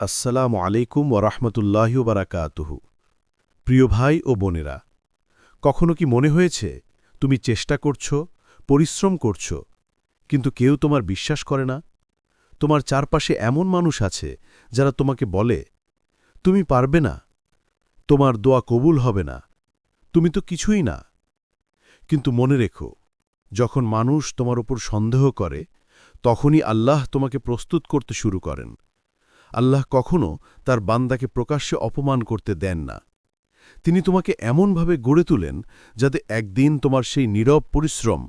আসসালামু আলাইকুম ওরহমতুল্লাহ বারাকাতুহু। প্রিয় ভাই ও বোনেরা, কখনো কি মনে হয়েছে তুমি চেষ্টা করছ, পরিশ্রম করছ, কিন্তু কেউ তোমার বিশ্বাস করে না? তোমার চারপাশে এমন মানুষ আছে যারা তোমাকে বলে, তুমি পারবে না, তোমার দোয়া কবুল হবে না, তুমি তো কিছুই না। কিন্তু মনে রেখো, যখন মানুষ তোমার উপর সন্দেহ করে, তখনই আল্লাহ তোমাকে প্রস্তুত করতে শুরু করেন। আল্লাহ কখনও তার বান্দাকে প্রকাশ্যে অপমান করতে দেন না। তিনি তোমাকে এমনভাবে গড়ে তুলেন যাতে একদিন তোমার সেই নীরব পরিশ্রম,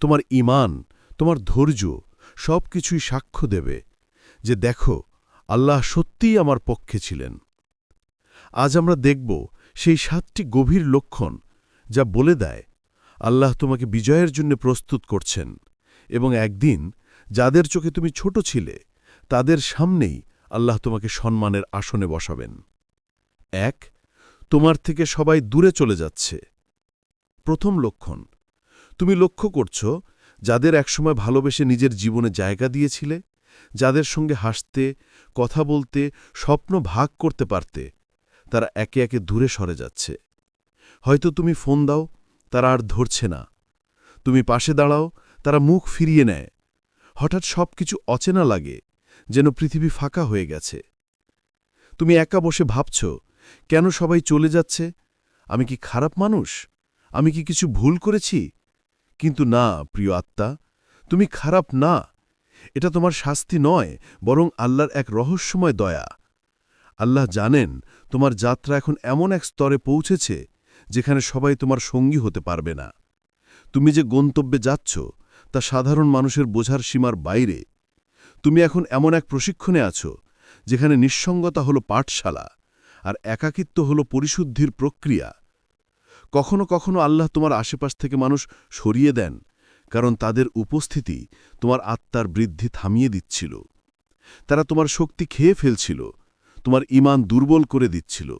তোমার ইমান তোমার ধৈর্য সব কিছুই সাক্ষ্য দেবে যে দেখো, আল্লাহ সত্যিই আমার পক্ষে ছিলেন। আজ আমরা দেখব সেই সাতটি গভীর লক্ষণ যা বলে দেয়, আল্লাহ তোমাকে বিজয়ের জন্য প্রস্তুত করছেন এবং একদিন যাদের চোখে তুমি ছোট ছিলে, তাদের সামনেই আল্লাহ তোমাকে সম্মানের আসনে বসাবেন। এক, তোমার থেকে সবাই দূরে চলে যাচ্ছে। প্রথম লক্ষণ, তুমি লক্ষ্য করছ, যাদের একসময় ভালোবেসে নিজের জীবনে জায়গা দিয়েছিলে, যাদের সঙ্গে হাসতে, কথা বলতে, স্বপ্ন ভাগ করতে পারতে, তারা একে একে দূরে সরে যাচ্ছে। হয়তো তুমি ফোন দাও, তারা আর ধরছে না। তুমি পাশে দাঁড়াও, তারা মুখ ফিরিয়ে নেয়। হঠাৎ সব কিছু অচেনা লাগে। যেন পৃথিবী ফাঁকা হয়ে গেছে। তুমি একা বসে ভাবছ, কেন সবাই চলে যাচ্ছে? আমি কি খারাপ মানুষ? আমি কি কিছু ভুল করেছি? কিন্তু না, প্রিয় আত্মা, তুমি খারাপ না। এটা তোমার শাস্তি নয়, বরং আল্লাহর এক রহস্যময় দয়া। আল্লাহ জানেন, তোমার যাত্রা এখন এমন এক স্তরে পৌঁছেছে, যেখানে সবাই তোমার সঙ্গী হতে পারবে না। তুমি যে গন্তব্যে যাচ্ছ, তা সাধারণ মানুষের বোঝার সীমার বাইরে। তুমি এখন এমন এক প্রশিক্ষণে আছো, যেখানে নিঃসঙ্গতা হল পাঠশালা আর একাকিত্ব হল পরিশুদ্ধির প্রক্রিয়া। কখনো কখনো আল্লাহ তোমার আশেপাশ থেকে মানুষ সরিয়ে দেন, কারণ তাদের উপস্থিতি তোমার আত্মার বৃদ্ধি থামিয়ে দিচ্ছিল। তারা তোমার শক্তি খেয়ে ফেলছিল, তোমার ইমান দুর্বল করে দিচ্ছিল,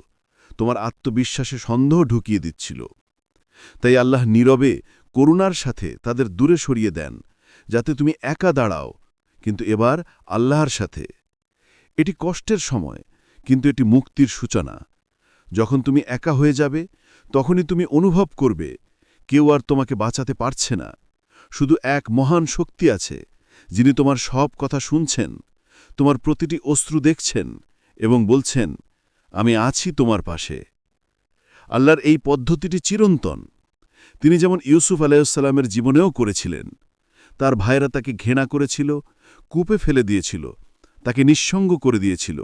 তোমার আত্মবিশ্বাসে সন্দেহ ঢুকিয়ে দিচ্ছিল। তাই আল্লাহ নীরবে করুণার সাথে তাদের দূরে সরিয়ে দেন, যাতে তুমি একা দাঁড়াও কিন্তু এবার আল্লাহর সাথে। এটি কষ্টের সময়, কিন্তু এটি মুক্তির সূচনা। যখন তুমি একা হয়ে যাবে, তখনই তুমি অনুভব করবে, কেউ আর তোমাকে বাঁচাতে পারছে না। শুধু এক মহান শক্তি আছে, যিনি তোমার সব কথা শুনছেন, তোমার প্রতিটি অশ্রু দেখছেন এবং বলছেন, আমি আছি তোমার পাশে। আল্লাহর এই পদ্ধতিটি চিরন্তন। তিনি যেমন ইউসুফ আলাইসাল্লামের জীবনেও করেছিলেন, তার ভাইরা তাকে ঘৃণা করেছিল কূপে ফেলে দিয়েছিল, তাকে নিঃসঙ্গ করে দিয়েছিল,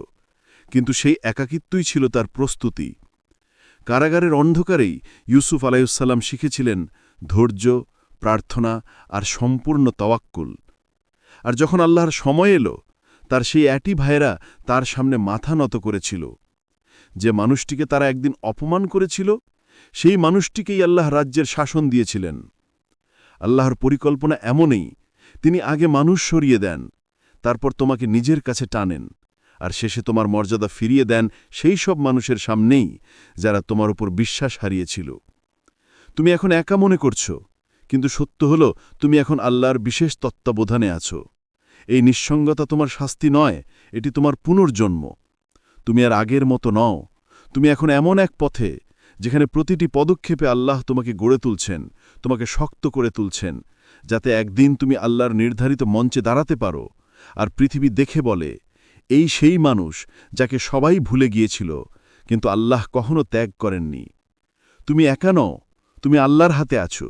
কিন্তু সেই একাকিত্বই ছিল তার প্রস্তুতি। কারাগারের অন্ধকারেই ইউসুফ আলাইসাল্লাম শিখেছিলেন ধৈর্য, প্রার্থনা আর সম্পূর্ণ তওয়াক্কুল। আর যখন আল্লাহর সময় এলো, তার সেই একই ভাইয়েরা তার সামনে মাথা নত করেছিল। যে মানুষটিকে তারা একদিন অপমান করেছিল, সেই মানুষটিকেই আল্লাহ রাজ্যের শাসন দিয়েছিলেন। আল্লাহর পরিকল্পনা এমনই, তিনি আগে মানুষ সরিয়ে দেন তারপর তোমাকে নিজের কাছে টানেন, আর শেষে তোমার মর্যাদা ফিরিয়ে দেন সেই সব মানুষের সামনেই যারা তোমার উপর বিশ্বাস হারিয়েছিল। তুমি এখন একা মনে করছ, কিন্তু সত্য হল তুমি এখন আল্লাহর বিশেষ তত্ত্বাবধানে আছো। এই নিঃসঙ্গতা তোমার শাস্তি নয়, এটি তোমার পুনর্জন্ম। তুমি আর আগের মতো নও, তুমি এখন এমন এক পথে যেখানে প্রতিটি পদক্ষেপে আল্লাহ তোমাকে গড়ে তুলছেন, তোমাকে শক্ত করে তুলছেন, যাতে একদিন তুমি আল্লাহর নির্ধারিত মঞ্চে দাঁড়াতে পারো আর পৃথিবী দেখে বলে, এই সেই মানুষ যাকে সবাই ভুলে গিয়েছিল, কিন্তু আল্লাহ কখনো ত্যাগ করেননি। তুমি একা নও, তুমি আল্লাহর হাতে আছো,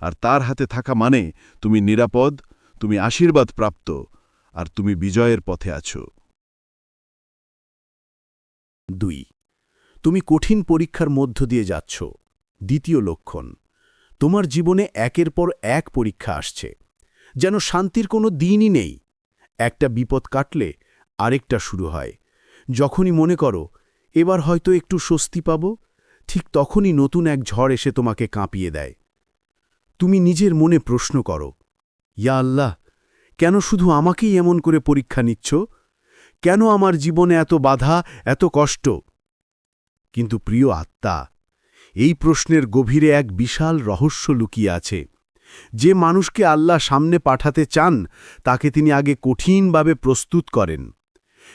আর তার হাতে থাকা মানে তুমি নিরাপদ, তুমি আশীর্বাদ প্রাপ্ত আর তুমি বিজয়ের পথে আছো। দুই, তুমি কঠিন পরীক্ষার মধ্য দিয়ে যাচ্ছ। দ্বিতীয় লক্ষণ, তোমার জীবনে একের পর এক পরীক্ষা আসছে। যেন শান্তির কোনো দিনই নেই। একটা বিপদ কাটলে আরেকটা শুরু হয়। যখনই মনে করো, এবার হয়তো একটু স্বস্তি পাব, ঠিক তখনই নতুন এক ঝড় এসে তোমাকে কাঁপিয়ে দেয়। তুমি নিজের মনে প্রশ্ন করো, ইয়া আল্লাহ, কেন শুধু আমাকেই এমন করে পরীক্ষা নিচ্ছ? কেন আমার জীবনে এত বাধা, এত কষ্ট? কিন্তু প্রিয় আত্মা, এই প্রশ্নের গভীরে এক বিশাল রহস্য লুকিয়ে আছে। যে মানুষকে আল্লাহ সামনে পাঠাতে চান, তাকে তিনি আগে কঠিনভাবে প্রস্তুত করেন।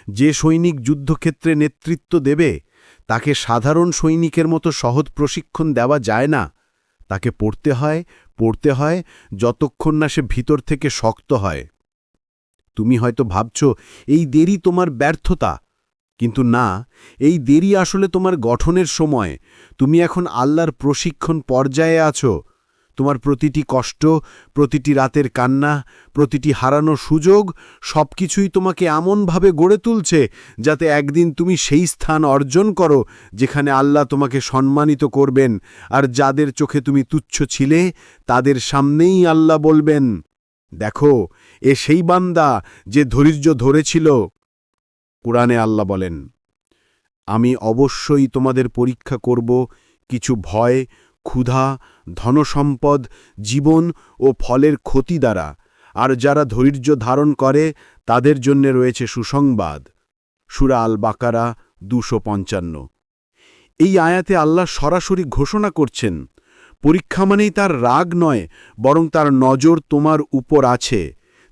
যে সৈনিক যুদ্ধক্ষেত্রে নেতৃত্ব দেবে, তাকে সাধারণ সৈনিকের মতো সহজ প্রশিক্ষণ দেওয়া যায় না। তাকে পড়তে হয় পড়তে হয়, যতক্ষণ না সে ভিতর থেকে শক্ত হয়। তুমি হয়তো ভাবছ, এই দেরি তোমার ব্যর্থতা। কিন্তু না, এই দেরি আসলে তোমার গঠনের সময়। তুমি এখন আল্লাহর প্রশিক্ষণ পর্যায়ে আছো। তোমার প্রতিটি কষ্ট, প্রতিটি রাতের কান্না, প্রতিটি হারানো সুযোগ সবকিছুই তোমাকে এমনভাবে গড়ে তুলছে যাতে একদিন তুমি সেই স্থান অর্জন করো যেখানে আল্লাহ তোমাকে সম্মানিত করবেন আর যাদের চোখে তুমি তুচ্ছ ছিলে, তাদের সামনেই আল্লাহ বলবেন, দেখো, এ সেই বান্দা যে ধৈর্য ধরেছিল। কোরআনে আল্লাহ বলেন, আমি অবশ্যই তোমাদের পরীক্ষা করব কিছু ভয় ক্ষুধা, ধনসম্পদ, জীবন ও ফলের ক্ষতি দ্বারা, আর যারা ধৈর্য ধারণ করে, তাদের জন্যে রয়েছে সুসংবাদ। সুরা আল বাকারা দুশো পঞ্চান্ন। এই আয়াতে আল্লাহ সরাসরি ঘোষণা করছেন, পরীক্ষা মানেই তার রাগ নয়, বরং তার নজর তোমার উপর আছে।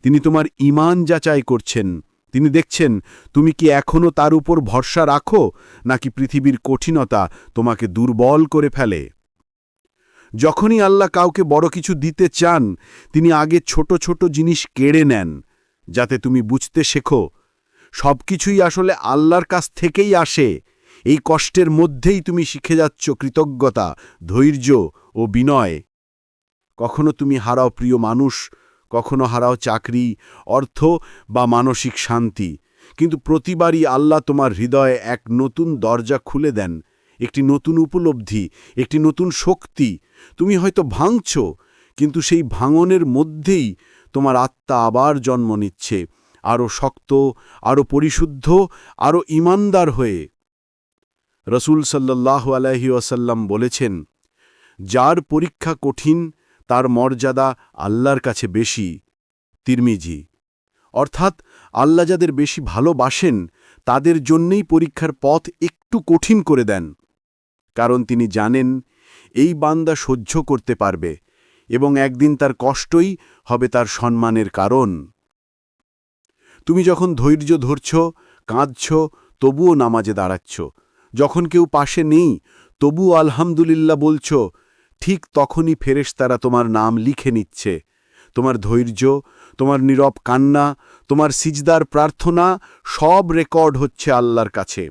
তিনি তোমার ইমান যাচাই করছেন। তিনি দেখছেন, তুমি কি এখনও তার উপর ভরসা রাখো, নাকি পৃথিবীর কঠিনতা তোমাকে দুর্বল করে ফেলে? যখনই আল্লাহ কাউকে বড় কিছু দিতে চান, তিনি আগে ছোট ছোট জিনিস কেড়ে নেন, যাতে তুমি বুঝতে শেখো। সব কিছুই আসলে আল্লাহর কাছ থেকেই আসে। এই কষ্টের মধ্যেই তুমি শিখে যাচ্ছ কৃতজ্ঞতা, ধৈর্য ও বিনয়। কখনো তুমি হারাও প্রিয় মানুষ, কখনো হারাও চাকরি, অর্থ বা মানসিক শান্তি। কিন্তু প্রতিবারই আল্লাহ তোমার হৃদয়ে এক নতুন দরজা খুলে দেন। একটি নতুন উপলব্ধি, একটি নতুন শক্তি। তুমি হয়তো ভাঙছ, কিন্তু সেই ভাঙনের মধ্যেই তোমার আত্মা আবার জন্ম নিচ্ছে আরও শক্ত আরও পরিশুদ্ধ আরও ইমানদার হয়ে। রসুল সাল্লাহ আলাহি ওয়াসাল্লাম বলেছেন, যার পরীক্ষা কঠিন, তার মর্যাদা আল্লাহর কাছে বেশি। তিরমিজি, অর্থাৎ আল্লাহ যাদের বেশি ভালোবাসেন, তাদের জন্যেই পরীক্ষার পথ একটু কঠিন করে দেন। কারণ তিনি জানেন এই বান্দা সহ্য করতে পারবে এবং একদিন তার কষ্টই হবে তার সম্মানের কারণ। তুমি যখন ধৈর্য ধরছ, কাঁদছ, তবুও নামাজে দাঁড়াচ্ছ। যখন কেউ পাশে নেই, তবুও আলহামদুলিল্লাহ বলছ, ঠিক তখনই ফেরেশতারা তোমার নাম লিখে নিচ্ছে। তোমার ধৈর্য, তোমার নীরব কান্না, তোমার সিজদার প্রার্থনা সব রেকর্ড হচ্ছে আল্লাহর কাছে।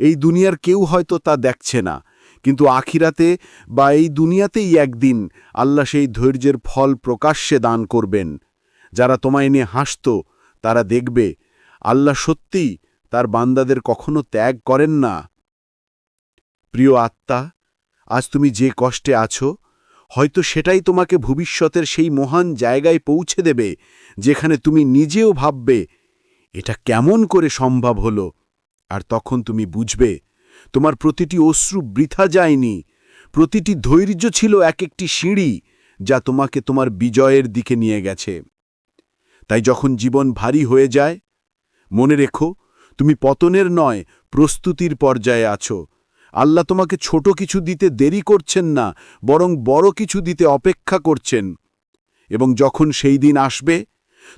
এই দুনিয়ার কেউ হয়তো তা দেখছে না। কিন্তু আখিরাতে বা এই দুনিয়াতেই একদিন আল্লাহ সেই ধৈর্যের ফল প্রকাশ্যে দান করবেন। যারা তোমায় নিয়ে হাসত, তারা দেখবে আল্লাহ সত্যিই তার বান্দাদের কখনো ত্যাগ করেন না। প্রিয় আত্মা, আজ তুমি যে কষ্টে আছো, হয়তো সেটাই তোমাকে ভবিষ্যতের সেই মহান জায়গায় পৌঁছে দেবে, যেখানে তুমি নিজেও ভাববে, এটা কেমন করে সম্ভব হলো? আর তখন তুমি বুঝবে, তোমার প্রতিটি অশ্রু বৃথা যায়নি, প্রতিটি ধৈর্য ছিল এক একটি সিঁড়ি যা তোমাকে তোমার বিজয়ের দিকে নিয়ে গেছে। তাই যখন জীবন ভারী হয়ে যায়, মনে রেখো, তুমি পতনের নয়, প্রস্তুতির পর্যায়ে আছো। আল্লাহ তোমাকে ছোট কিছু দিতে দেরি করছেন না, বরং বড় কিছু দিতে অপেক্ষা করছেন। এবং যখন সেই দিন আসবে,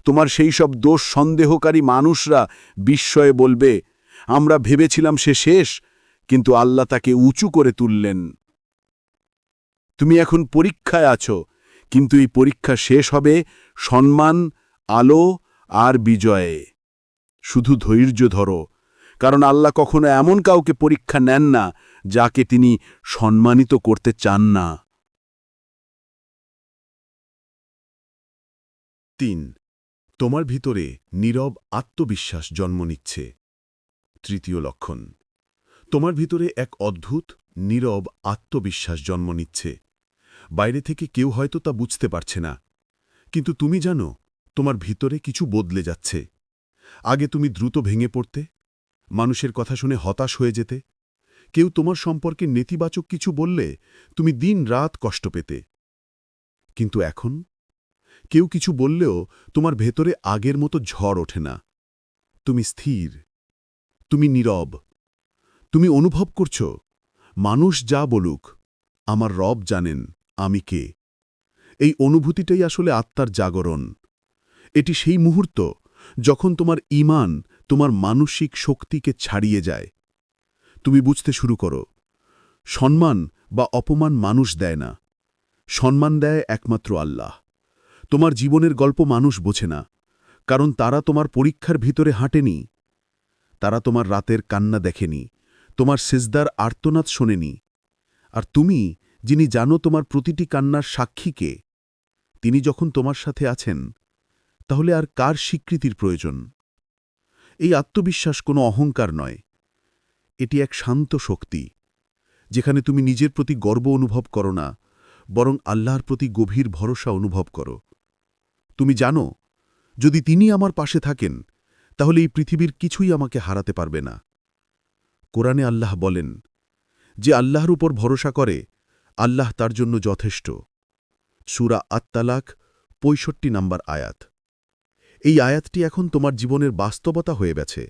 তোমার সেই সব দোষ সন্দেহকারী মানুষরা বিস্ময়ে বলবে আমরা ভেবেছিলাম সে শেষ, কিন্তু আল্লাহ তাকে উঁচু করে তুললেন। তুমি এখন পরীক্ষায় আছো, কিন্তু এই পরীক্ষা শেষ হবে সম্মান, আলো আর বিজয়ে। শুধু ধৈর্য ধরো, কারণ আল্লাহ কখনো এমন কাউকে পরীক্ষা নেন না, যাকে তিনি সম্মানিত করতে চান না। তিন, তোমার ভিতরে নীরব আত্মবিশ্বাস জন্ম নিচ্ছে। তৃতীয় লক্ষণ। তোমার ভিতরে এক অদ্ভুত, নীরব আত্মবিশ্বাস জন্ম নিচ্ছে। বাইরে থেকে কেউ হয়তো তা বুঝতে পারছে না। কিন্তু তুমি জানো, তোমার ভিতরে কিছু বদলে যাচ্ছে। আগে তুমি দ্রুত ভেঙে পড়তে, মানুষের কথা শুনে হতাশ হয়ে যেতে, কেউ তোমার সম্পর্কে নেতিবাচক কিছু বললে তুমি দিন রাত কষ্ট পেতে। কিন্তু এখন, কেউ কিছু বললেও তোমার ভেতরে আগের মতো ঝড় ওঠে না। তুমি স্থির। তুমি নীরব। তুমি অনুভব করছ, মানুষ যা বলুক, আমার রব জানেন আমি কে। এই অনুভূতিটাই আসলে আত্মার জাগরণ। এটি সেই মুহূর্ত যখন তোমার ইমান তোমার মানসিক শক্তিকে ছাড়িয়ে যায়। তুমি বুঝতে শুরু করো, সম্মান বা অপমান মানুষ দেয় না। সম্মান দেয় একমাত্র আল্লাহ। তোমার জীবনের গল্প মানুষ বোঝে না, কারণ তারা তোমার পরীক্ষার ভিতরে হাঁটেনি। তারা তোমার রাতের কান্না দেখেনি, তোমার সেজদার আর্তনাদ শোনেনি। আর তুমি, যিনি জানো তোমার প্রতিটি কান্নার সাক্ষীকে তিনি যখন তোমার সাথে আছেন, তাহলে আর কার স্বীকৃতির প্রয়োজন? এই আত্মবিশ্বাস কোনো অহংকার নয়, এটি এক শান্ত শক্তি, যেখানে তুমি নিজের প্রতি গর্ব অনুভব করো না, বরং আল্লাহর প্রতি গভীর ভরসা অনুভব করো। তুমি জানো, যদি তিনি আমার পাশে থাকেন তাহলে এই পৃথিবীর কিছুই আমাকে হারাতে পারবে না। কোরআনে আল্লাহ বলেন, যে আল্লাহর উপর ভরসা করে, আল্লাহ তার জন্য যথেষ্ট। সুরা আত্মালাক পঁয়ষট্টি নাম্বার আয়াত। এই আয়াতটি এখন তোমার জীবনের বাস্তবতা হয়ে গেছে।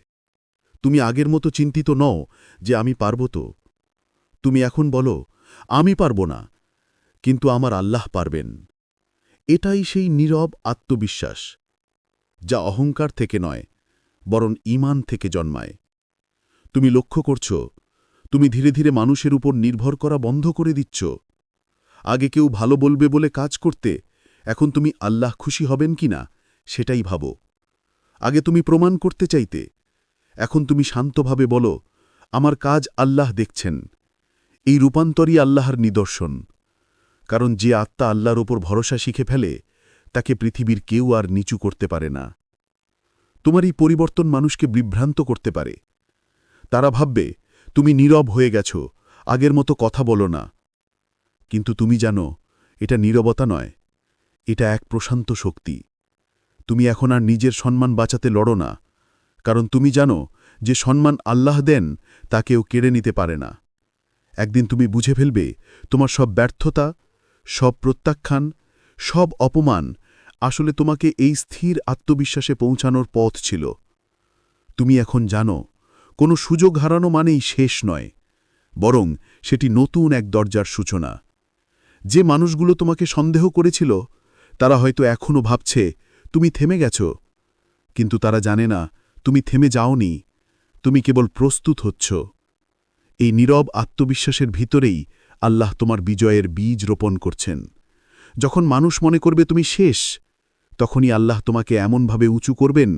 তুমি আগের মতো চিন্তিত নও যে আমি পারব তো। তুমি এখন বলো, আমি পারব না, কিন্তু আমার আল্লাহ পারবেন। এটাই সেই নীরব আত্মবিশ্বাস, যা অহংকার থেকে নয় বরং ইমান থেকে জন্মায়। তুমি লক্ষ্য করছ, তুমি ধীরে ধীরে মানুষের উপর নির্ভর করা বন্ধ করে দিচ্ছ। আগে কেউ ভালো বলবে বলে কাজ করতে এখন তুমি আল্লাহ খুশি হবেন কিনা সেটাই ভাবো। আগে তুমি প্রমাণ করতে চাইতে, এখন তুমি শান্তভাবে বলো, আমার কাজ আল্লাহ দেখছেন। এই রূপান্তরই আল্লাহর নিদর্শন। কারণ যে আত্মা আল্লাহর ওপর ভরসা শিখে ফেলে, তাকে পৃথিবীর কেউ আর নিচু করতে পারে না। তোমার এই পরিবর্তন মানুষকে বিভ্রান্ত করতে পারে। তারা ভাববে, তুমি নীরব হয়ে গেছ, আগের মতো কথা বলো না। কিন্তু তুমি জানো, এটা নীরবতা নয়, এটা এক প্রশান্ত শক্তি। তুমি এখন আর নিজের সম্মান বাঁচাতে লড়ো না, কারণ তুমি জানো, যে সম্মান আল্লাহ দেন, তা কেউ কেড়ে নিতে পারে না। একদিন তুমি বুঝে ফেলবে, তোমার সব ব্যর্থতা, সব প্রত্যাখ্যান, সব অপমান আসলে তোমাকে এই স্থির আত্মবিশ্বাসে পৌঁছানোর পথ ছিল। তুমি এখন জানো, কোনো সুযোগ হারানো মানেই শেষ নয়, বরং সেটি নতুন এক দরজার সূচনা। যে মানুষগুলো তোমাকে সন্দেহ করেছিল, তারা হয়তো এখনও ভাবছে, তুমি থেমে গেছ? কিন্তু তারা জানে না, তুমি থেমে যাওনি, তুমি কেবল প্রস্তুত হচ্ছ। এই নীরব আত্মবিশ্বাসের ভিতরেই আল্লাহ তোমার বিজয়ের বীজ রোপণ করছেন। যখন মানুষ মনে করবে তুমি শেষ তখনই আল্লাহ তোমাকে এমনভাবে উঁচু করবেন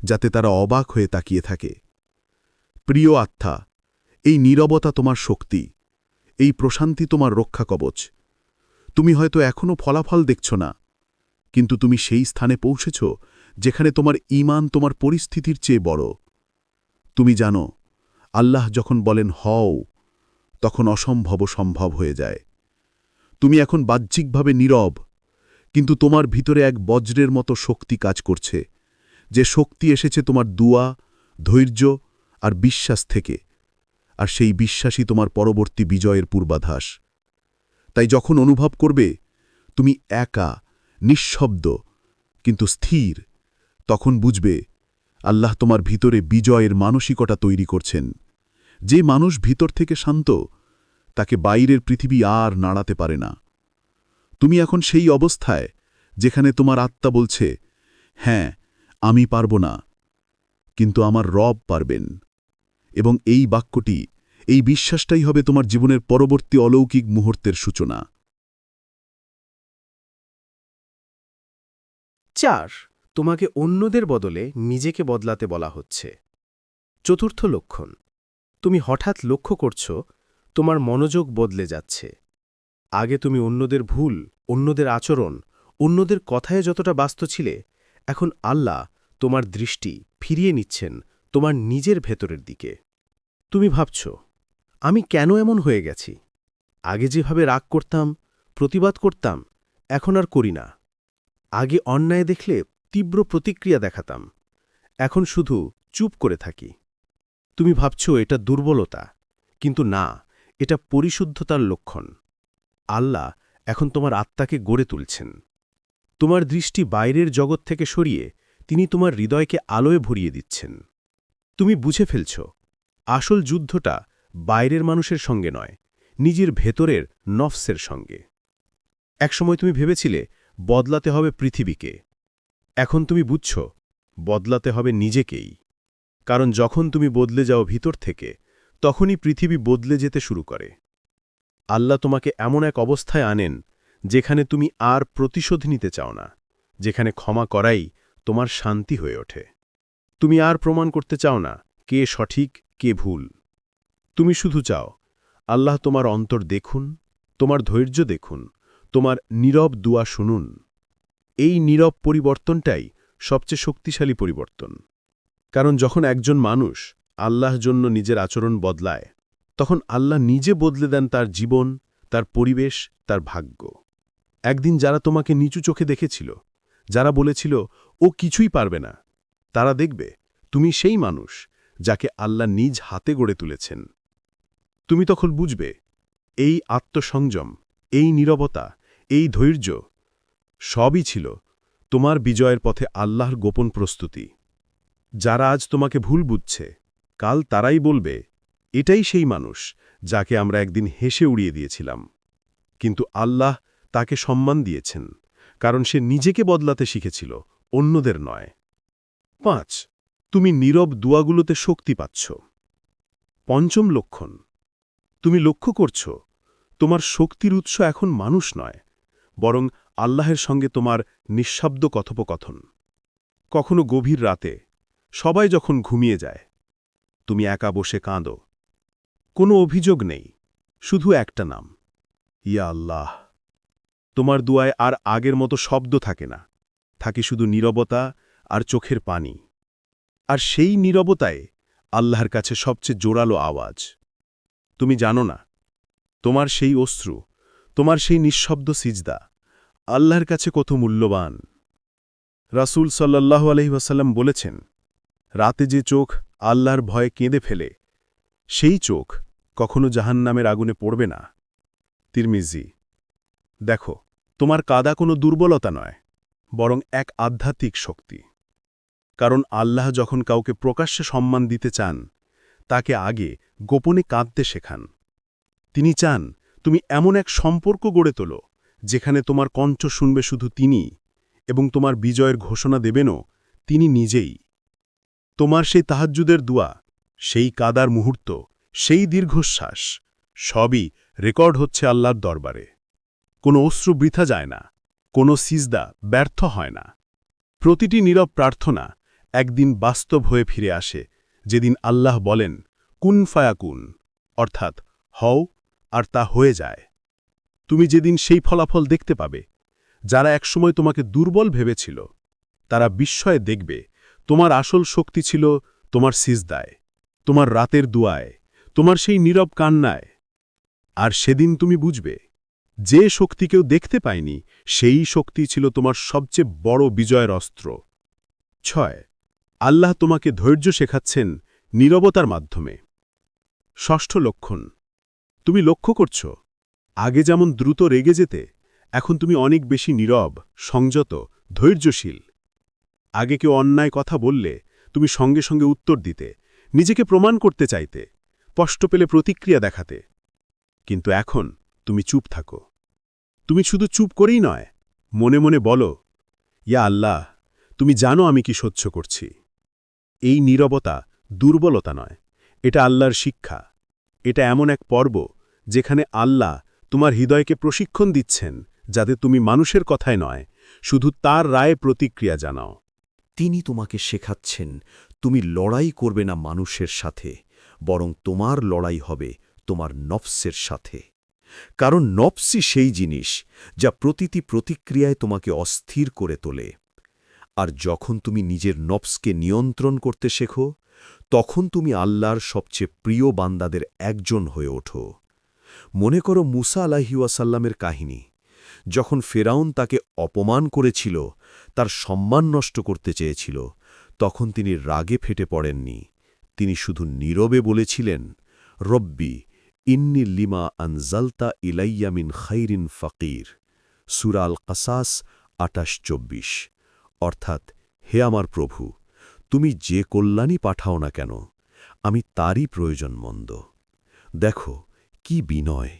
যাতে তারা অবাক হয়ে তাকিয়ে থাকে। প্রিয় আত্মা, এই নীরবতা তোমার শক্তি, এই প্রশান্তি তোমার রক্ষা কবচ। তুমি হয়তো এখনও ফলাফল দেখছ না, কিন্তু তুমি সেই স্থানে পৌঁছেছ যেখানে তোমার ঈমান, তোমার পরিস্থিতির চেয়ে বড়। তুমি জানো, আল্লাহ যখন বলেন, হও, তখন অসম্ভব সম্ভব হয়ে যায়। তুমি এখন বাহ্যিকভাবে নীরব কিন্তু তোমার ভিতরে এক বজ্রের মতো শক্তি কাজ করছে। যে শক্তি এসেছে তোমার দুয়া, ধৈর্য আর বিশ্বাস থেকে। আর সেই বিশ্বাসই তোমার পরবর্তী বিজয়ের পূর্বাধাস। তাই যখন অনুভব করবে, তুমি একা, নিঃশব্দ, কিন্তু স্থির, তখন বুঝবে, আল্লাহ তোমার ভিতরে বিজয়ের মানসিকতা তৈরি করছেন। যে মানুষ ভিতর থেকে শান্ত, তাকে বাইরের পৃথিবী আর নাড়াতে পারে না। তুমি এখন সেই অবস্থায় যেখানে তোমার আত্মা বলছে হ্যাঁ আমি পারব না। কিন্তু আমার রব পারবেন। এবং এই বাক্যটি, এই বিশ্বাসটাই হবে তোমার জীবনের পরবর্তী অলৌকিক মুহূর্তের সূচনা। চার, তোমাকে অন্যদের বদলে নিজেকে বদলাতে বলা হচ্ছে। চতুর্থ লক্ষণ, তুমি হঠাৎ লক্ষ্য করছ, তোমার মনোযোগ বদলে যাচ্ছে। আগে তুমি অন্যদের ভুল, অন্যদের আচরণ, অন্যদের কথায় যতটা ব্যস্ত ছিলে, এখন আল্লাহ তোমার দৃষ্টি ফিরিয়ে নিচ্ছেন তোমার নিজের ভেতরের দিকে। তুমি ভাবছ, আমি কেন এমন হয়ে গেছি? আগে যেভাবে রাগ করতাম, প্রতিবাদ করতাম, এখন আর করি না। আগে অন্যায় দেখলে তীব্র প্রতিক্রিয়া দেখাতাম, এখন শুধু চুপ করে থাকি। তুমি ভাবছ এটা দুর্বলতা, কিন্তু না, এটা পরিশুদ্ধতার লক্ষণ। আল্লাহ এখন তোমার আত্মাকে গড়ে তুলছেন। তোমার দৃষ্টি বাইরের জগৎ থেকে সরিয়ে তিনি তোমার হৃদয়কে আলোয় ভরিয়ে দিচ্ছেন। তুমি বুঝে ফেলছ, আসল যুদ্ধটা বাইরের মানুষের সঙ্গে নয়, নিজের ভেতরের নফসের সঙ্গে। একসময় তুমি ভেবেছিলে, বদলাতে হবে পৃথিবীকে। এখন তুমি বুঝছ, বদলাতে হবে নিজেকেই। কারণ যখন তুমি বদলে যাও ভিতর থেকে, তখনই পৃথিবী বদলে যেতে শুরু করে। আল্লাহ তোমাকে এমন এক অবস্থায় আনেন, যেখানে তুমি আর প্রতিশোধ নিতে চাও না, যেখানে ক্ষমা করাই তোমার শান্তি হয়ে ওঠে। তুমি আর প্রমাণ করতে চাও না, কে সঠিক, কে ভুল। তুমি শুধু চাও, আল্লাহ তোমার অন্তর দেখুন, তোমার ধৈর্য দেখুন, তোমার নীরব দুয়া শুনুন। এই নীরব পরিবর্তনটাই সবচেয়ে শক্তিশালী পরিবর্তন। কারণ যখন একজন মানুষ আল্লাহ জন্য নিজের আচরণ বদলায় তখন আল্লাহ নিজে বদলে দেন তার জীবন, তার পরিবেশ, তার ভাগ্য। একদিন যারা তোমাকে নিচু চোখে দেখেছিল, যারা বলেছিল, ও কিছুই পারবে না, তারা দেখবে, তুমি সেই মানুষ যাকে আল্লাহ নিজ হাতে গড়ে তুলেছেন। তুমি তখন বুঝবে, এই আত্মসংযম, এই নীরবতা, এই ধৈর্য সবই ছিল তোমার বিজয়ের পথে আল্লাহর গোপন প্রস্তুতি। যারা আজ তোমাকে ভুল বুঝছে, কাল তারাই বলবে এটাই সেই মানুষ যাকে আমরা একদিন হেসে উড়িয়ে দিয়েছিলাম। কিন্তু আল্লাহ তাকে সম্মান দিয়েছেন, কারণ সে নিজেকে বদলাতে শিখেছিল, অন্যদের নয়। পাঁচ, তুমি নীরব দুয়াগুলোতে শক্তি পাচ্ছ। পঞ্চম লক্ষণ, তুমি লক্ষ্য করছ, তোমার শক্তির উৎস এখন মানুষ নয়, বরং আল্লাহের সঙ্গে তোমার নিঃশব্দ কথোপকথন। কখনো গভীর রাতে সবাই যখন ঘুমিয়ে যায়, তুমি একা বসে কাঁদো কোনো অভিযোগ নেই, শুধু একটা নাম। ইয়া আল্লাহ, তোমার দুয়ায় আর আগের মতো শব্দ থাকে না, থাকে শুধু নীরবতা আর চোখের পানি। আর সেই নীরবতায় আল্লাহর কাছে সবচেয়ে জোরালো আওয়াজ। তুমি জানো না, তোমার সেই অশ্রু, তোমার সেই নিঃশব্দ সিজদা, আল্লাহর কাছে কত মূল্যবান। রাসূল সাল্লাল্লাহু আলহিবাসাল্লাম বলেছেন, রাতে যে চোখ আল্লাহর ভয়ে কেঁদে ফেলে, সেই চোখ কখনো জাহান্নামের আগুনে পড়বে না। তিরমিজি, দেখো, তোমার কাদা কোনো দুর্বলতা নয়, বরং এক আধ্যাত্মিক শক্তি। কারণ আল্লাহ যখন কাউকে প্রকাশ্যে সম্মান দিতে চান, তাকে আগে গোপনে কাঁদতে শেখান। তিনি চান, তুমি এমন এক সম্পর্ক গড়ে তোলো, যেখানে তোমার কণ্ঠ শুনবে শুধু তিনি এবং তোমার বিজয়ের ঘোষণা দেবেনও তিনি নিজেই। তোমার সেই তাহাজ্জুদের দুয়া, সেই কাদার মুহূর্ত সেই দীর্ঘশ্বাস, সবই রেকর্ড হচ্ছে আল্লাহর দরবারে। কোনো অশ্রু বৃথা যায় না, কোনো সিজদা ব্যর্থ হয় না। প্রতিটি নীরব প্রার্থনা একদিন বাস্তব হয়ে ফিরে আসে, যেদিন আল্লাহ বলেন, কুন ফায়াকুন অর্থাৎ, হও আর তা হয়ে যায়। তুমি যেদিন সেই ফলাফল দেখতে পাবে, যারা একসময় তোমাকে দুর্বল ভেবেছিল, তারা বিস্ময়ে দেখবে, তোমার আসল শক্তি ছিল তোমার সিজদায়, তোমার রাতের দুয়ায়। তোমার সেই নীরব কান্নায়। আর সেদিন তুমি বুঝবে, যে শক্তি কেউ দেখতে পায়নি, সেই শক্তি ছিল তোমার সবচেয়ে বড় বিজয়ের অস্ত্র। ছয়, আল্লাহ তোমাকে ধৈর্য শেখাচ্ছেন নীরবতার মাধ্যমে। ষষ্ঠ লক্ষণ, তুমি লক্ষ্য করছ, আগে যেমন দ্রুত রেগে যেতে, এখন তুমি অনেক বেশি নীরব, সংযত, ধৈর্যশীল। আগে কেউ অন্যায় কথা বললে, তুমি সঙ্গে সঙ্গে উত্তর দিতে, নিজেকে প্রমাণ করতে চাইতে। কষ্ট পেলে প্রতিক্রিয়া দেখাতে। কিন্তু এখন তুমি চুপ থাকো। তুমি শুধু চুপ করেই নয়, মনে মনে বলো, ইয়া আল্লাহ, তুমি জানো আমি কি সহ্য করছি। এই নীরবতা দুর্বলতা নয়, এটা আল্লাহর শিক্ষা। এটা এমন এক পর্ব যেখানে আল্লাহ তোমার হৃদয়কে প্রশিক্ষণ দিচ্ছেন যাতে তুমি মানুষের কথায় নয়, শুধু তার রায়ে প্রতিক্রিয়া জানাও। তিনি তোমাকে শেখাচ্ছেন, তুমি লড়াই করবে না মানুষের সাথে। বরং তোমার লড়াই হবে তোমার নফসের সাথে। কারণ নফসই সেই জিনিস যা প্রতিটি প্রতিক্রিয়ায় তোমাকে অস্থির করে তোলে। আর যখন তুমি নিজের নফসকে নিয়ন্ত্রণ করতে শেখো, তখন তুমি আল্লাহর সবচেয়ে প্রিয় বান্দাদের একজন হয়ে ওঠো। মনে করো মুসা আলাহিউসাল্লামের কাহিনী, যখন ফেরাউন তাকে অপমান করেছিল, তার সম্মান নষ্ট করতে চেয়েছিল, তখন তিনি রাগে ফেটে পড়েননি। তিনি শুধু নীরবে বলেছিলেন, রব্বি ইন্নি লিমা আনজালতা ইলাইয়ামিন খাইরিন ফকির। সুরাল কাসাস আটাশ চব্বিশ অর্থাৎ, হে আমার প্রভু, তুমি যে কল্যাণই পাঠাও না কেন, আমি তারই প্রয়োজনমন্দ দেখো, কি বিনয়,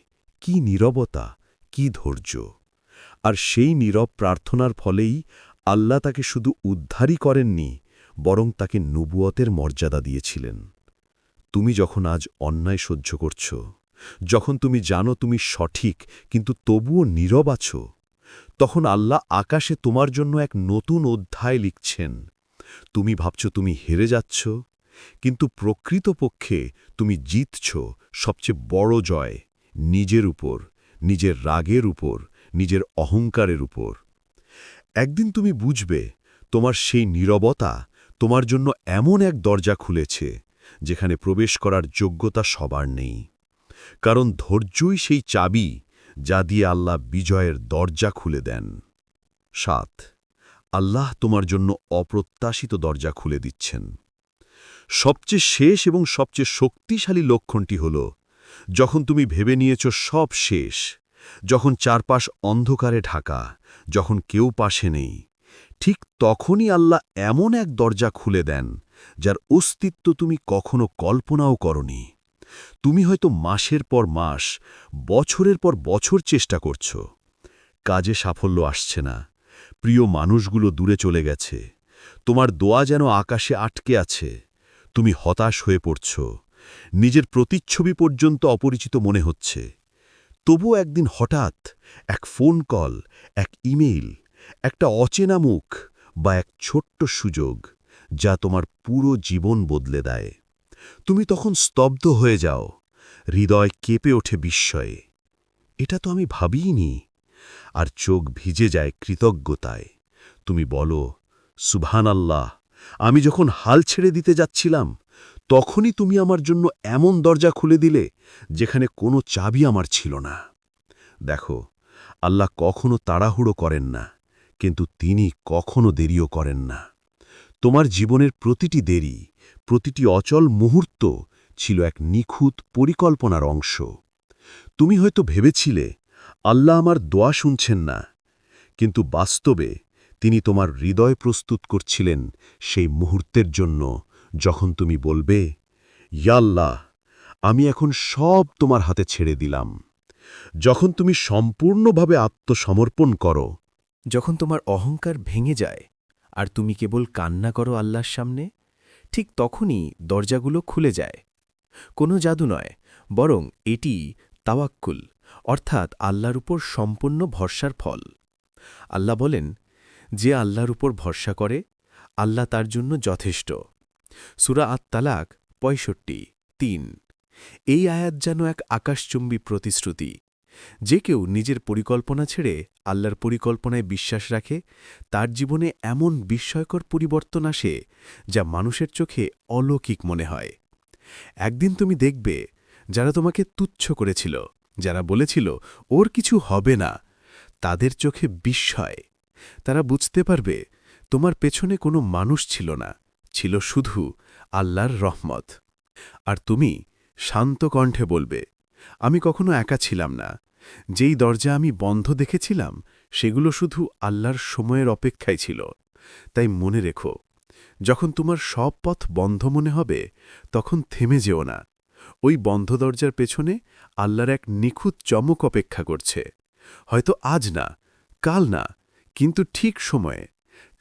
কি নীরবতা, কি ধৈর্য। আর সেই নীরব প্রার্থনার ফলেই আল্লাহ তাকে শুধু উদ্ধারই করেননি বরং তাকে নবুয়তের মর্যাদা দিয়েছিলেন। তুমি যখন আজ অন্যায় সহ্য করছ, যখন তুমি জানো তুমি সঠিক, কিন্তু তবুও নীরব আছো, তখন আল্লাহ আকাশে তোমার জন্য এক নতুন অধ্যায় লিখছেন। তুমি ভাবছ তুমি হেরে যাচ্ছ, কিন্তু প্রকৃতপক্ষে তুমি জিতছ সবচেয়ে বড় জয় নিজের উপর, নিজের রাগের উপর, নিজের অহংকারের উপর। একদিন তুমি বুঝবে তোমার সেই নীরবতা তোমার জন্য এমন এক দরজা খুলেছে, যেখানে প্রবেশ করার যোগ্যতা সবার নেই। কারণ ধৈর্যই সেই চাবি যা দিয়ে আল্লাহ বিজয়ের দরজা খুলে দেন। সাত, আল্লাহ তোমার জন্য অপ্রত্যাশিত দরজা খুলে দিচ্ছেন। সবচেয়ে শেষ এবং সবচেয়ে শক্তিশালী লক্ষণটি হল, যখন তুমি ভেবে নিয়েছ সব শেষ, যখন চারপাশ অন্ধকারে ঢাকা, যখন কেউ পাশে নেই ঠিক তখনই আল্লাহ এমন এক দরজা খুলে দেন, যার অস্তিত্ব তুমি কখনো কল্পনাও করনি। তুমি হয়তো মাসের পর মাস, বছরের পর বছর চেষ্টা করছ। কাজে সাফল্য আসছে না। প্রিয় মানুষগুলো দূরে চলে গেছে। তোমার দোয়া যেন আকাশে আটকে আছে। তুমি হতাশ হয়ে পড়ছ। নিজের প্রতিচ্ছবি পর্যন্ত অপরিচিত মনে হচ্ছে। তবু একদিন হঠাৎ এক ফোন কল, এক ইমেইল একটা অচেনা মুখ বা এক ছোট্ট সুযোগ যা তোমার পুরো জীবন বদলে দেয়। তুমি তখন স্তব্ধ হয়ে যাও, হৃদয় কেঁপে ওঠে বিস্ময়ে। এটা তো আমি ভাবিইনি। আর চোখ ভিজে যায় কৃতজ্ঞতায়। তুমি বলো সুবহান আল্লাহ আমি যখন হাল ছেড়ে দিতে যাচ্ছিলাম, তখনই তুমি আমার জন্য এমন দরজা খুলে দিলে যেখানে কোনো চাবি আমার ছিল না। দেখো, আল্লাহ কখনো তাড়াহুড়ো করেন না। কিন্তু তিনি কখনো দেরিও করেন না। তোমার জীবনের প্রতিটি দেরি, প্রতিটি অচল মুহূর্ত ছিল এক নিখুঁত পরিকল্পনার অংশ। তুমি হয়তো ভেবেছিলে, আল্লাহ আমার দোয়া শুনছেন না, কিন্তু বাস্তবে তিনি তোমার হৃদয় প্রস্তুত করছিলেন সেই মুহূর্তের জন্য যখন তুমি বলবে ইয়াল্লাহ আমি এখন সব তোমার হাতে ছেড়ে দিলাম। যখন তুমি সম্পূর্ণভাবে আত্মসমর্পণ করো যখন তোমার অহংকার ভেঙে যায় আর তুমি কেবল কান্না করো আল্লাহর সামনে, ঠিক তখনই দরজাগুলো খুলে যায়। কোনো জাদু নয়, বরং এটি তাওয়াক্কুল, অর্থাৎ আল্লাহর উপর সম্পূর্ণ ভরসার ফল। আল্লাহ বলেন, যে আল্লাহর উপর ভরসা করে, আল্লাহ তার জন্য যথেষ্ট। সুরা আত তালাক পঁয়ষট্টি, তিন। এই আয়াত যেন এক আকাশচুম্বী প্রতিশ্রুতি। যে কেউ নিজের পরিকল্পনা ছেড়ে আল্লাহর পরিকল্পনায় বিশ্বাস রাখে, তার জীবনে এমন বিস্ময়কর পরিবর্তন আসে যা মানুষের চোখে অলৌকিক মনে হয়। একদিন তুমি দেখবে যারা তোমাকে তুচ্ছ করেছিল, যারা বলেছিল, ওর কিছু হবে না তাদের চোখে বিস্ময়। তারা বুঝতে পারবে, তোমার পেছনে কোনো মানুষ ছিল না, ছিল শুধু আল্লাহর রহমত। আর তুমি শান্ত কণ্ঠে বলবে আমি কখনো একা ছিলাম না। যেই দরজা আমি বন্ধ দেখেছিলাম, সেগুলো শুধু আল্লাহর সময়ের অপেক্ষায় ছিল। তাই মনে রেখো, যখন তোমার সব পথ বন্ধ মনে হবে, তখন থেমে যেও না। ওই বন্ধ দরজার পেছনে আল্লাহর এক নিখুঁত চমক অপেক্ষা করছে। হয়তো আজ না, কাল না, কিন্তু ঠিক সময়ে,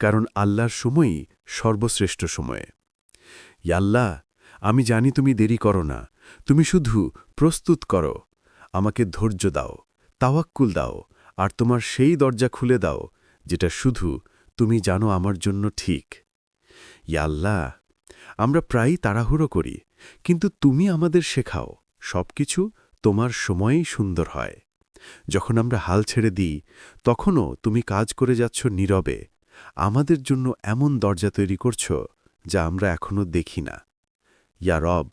কারণ আল্লাহর সময়ই সর্বশ্রেষ্ঠ সময়ে। ইয়াল্লাহ, আমি জানি তুমি দেরি করো না তুমি শুধু প্রস্তুত করো। আমাকে ধৈর্য দাও, তাওয়াক্কুল দাও, আর তোমার সেই দরজা খুলে দাও, যেটা শুধু তুমি জানো আমার জন্য ঠিক। ইয়াল্লাহ আমরা প্রায়ই তাড়াহুড়ো করি, কিন্তু তুমি আমাদের শেখাও, সবকিছু তোমার সময়েই সুন্দর হয়। যখন আমরা হাল ছেড়ে দিই, তখনও তুমি কাজ করে যাচ্ছ নীরবে, আমাদের জন্য এমন দরজা তৈরি করছ, যা আমরা এখনও দেখি না। ইয়া রব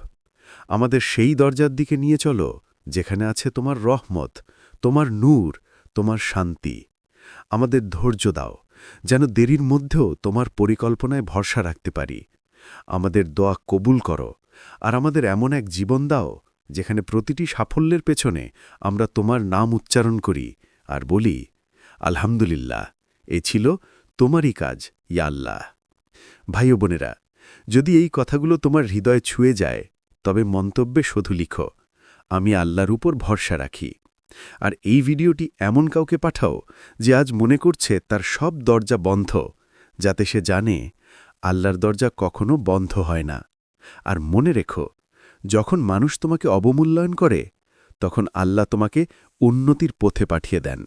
আমাদের সেই দরজার দিকে নিয়ে চলো, যেখানে আছে তোমার রহমত, তোমার নূর, তোমার শান্তি। আমাদের ধৈর্য দাও, যেন দেরির মধ্যেও তোমার পরিকল্পনায় ভরসা রাখতে পারি। আমাদের দোয়া কবুল করো, আর আমাদের এমন এক জীবন দাও, যেখানে প্রতিটি সাফল্যের পেছনে আমরা তোমার নাম উচ্চারণ করি আর বলি, আলহামদুলিল্লাহ, এ ছিল তোমারই কাজ, ইয়া আল্লাহ। ভাই বোনেরা, যদি এই কথাগুলো তোমার হৃদয় ছুঁয়ে যায় তবে মন্তব্যে শুধু লিখো, আমি আল্লাহর উপর ভরসা রাখি। আর এই ভিডিওটি এমন কাউকে পাঠাও যে আজ মনে করছে তার সব দরজা বন্ধ, যাতে সে জানে আল্লাহর দরজা কখনো বন্ধ হয় না। আর মনে রেখো, যখন মানুষ তোমাকে অবমূল্যায়ন করে, তখন আল্লাহ তোমাকে উন্নতির পথে পাঠিয়ে দেন।